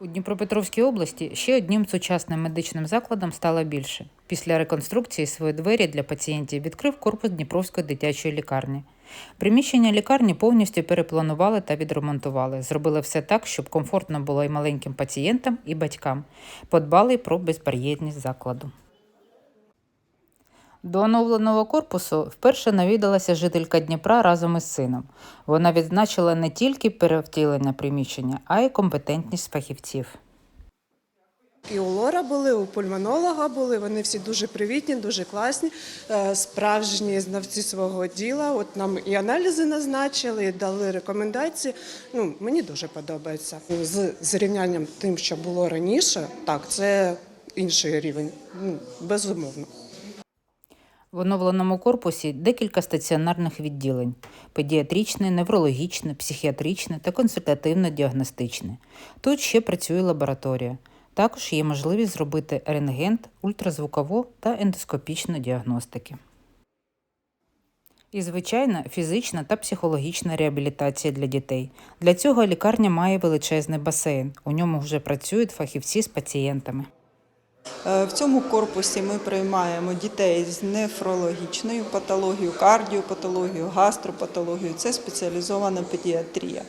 У Дніпропетровській області ще одним сучасним медичним закладом стало більше. Після реконструкції свої двері для пацієнтів відкрив корпус Дніпровської дитячої лікарні. Приміщення лікарні повністю перепланували та відремонтували. Зробили все так, щоб комфортно було і маленьким пацієнтам, і батькам. Подбали про безбар'єрність закладу. До оновленого корпусу вперше навідалася жителька Дніпра разом із сином. Вона відзначила не тільки перевтілення приміщення, а й компетентність фахівців. І у Лора були, у пульмонолога були. Вони всі дуже привітні, дуже класні, е, справжні знавці свого діла. От нам і аналізи назначили, і дали рекомендації. Ну мені дуже подобається. З зрівнянням тим, що було раніше, так це інший рівень. Ну, безумовно. В оновленому корпусі декілька стаціонарних відділень: педіатричне, неврологічне, психіатричне та консультативно-діагностичне. Тут ще працює лабораторія. Також є можливість зробити рентген, ультразвукову та ендоскопічну діагностики. І, звичайно, фізична та психологічна реабілітація для дітей. Для цього лікарня має величезний басейн. У ньому вже працюють фахівці з пацієнтами. Е, В цьому корпусі ми приймаємо дітей з нефрологічною патологією, кардіопатологією, гастропатологією. Це спеціалізована педіатрія.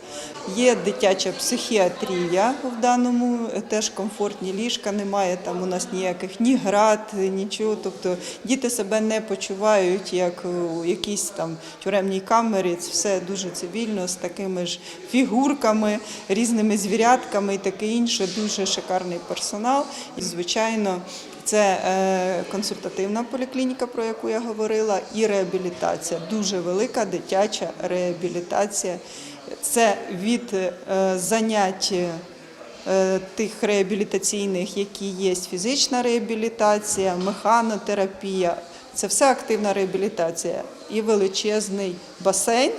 Є дитяча психіатрія в даному, е, теж комфортні ліжка, немає там у нас ніяких ні град, нічого. Тобто діти себе не почувають як у якійсь там тюремній камері. Це все дуже цивільно, з такими ж фігурками, різними звірятками і таке інше. Дуже шикарний персонал. І, звичайно, це е, консультативна поліклініка, про яку я говорила, і реабілітація. Дуже велика дитяча реабілітація. Це від е, занять е, тих реабілітаційних, які є фізична реабілітація, механотерапія. Це все активна реабілітація і величезний басейн.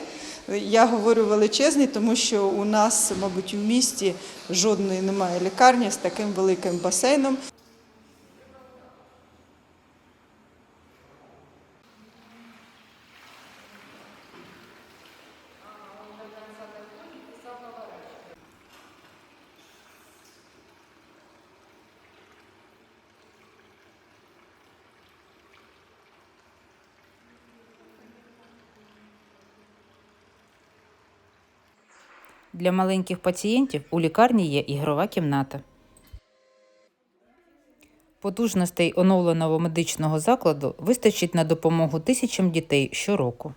Я говорю величезний, тому що у нас, мабуть, у місті жодної немає лікарні з таким великим басейном. Для маленьких пацієнтів у лікарні є ігрова кімната. Потужностей оновленого медичного закладу вистачить на допомогу тисячам дітей щороку.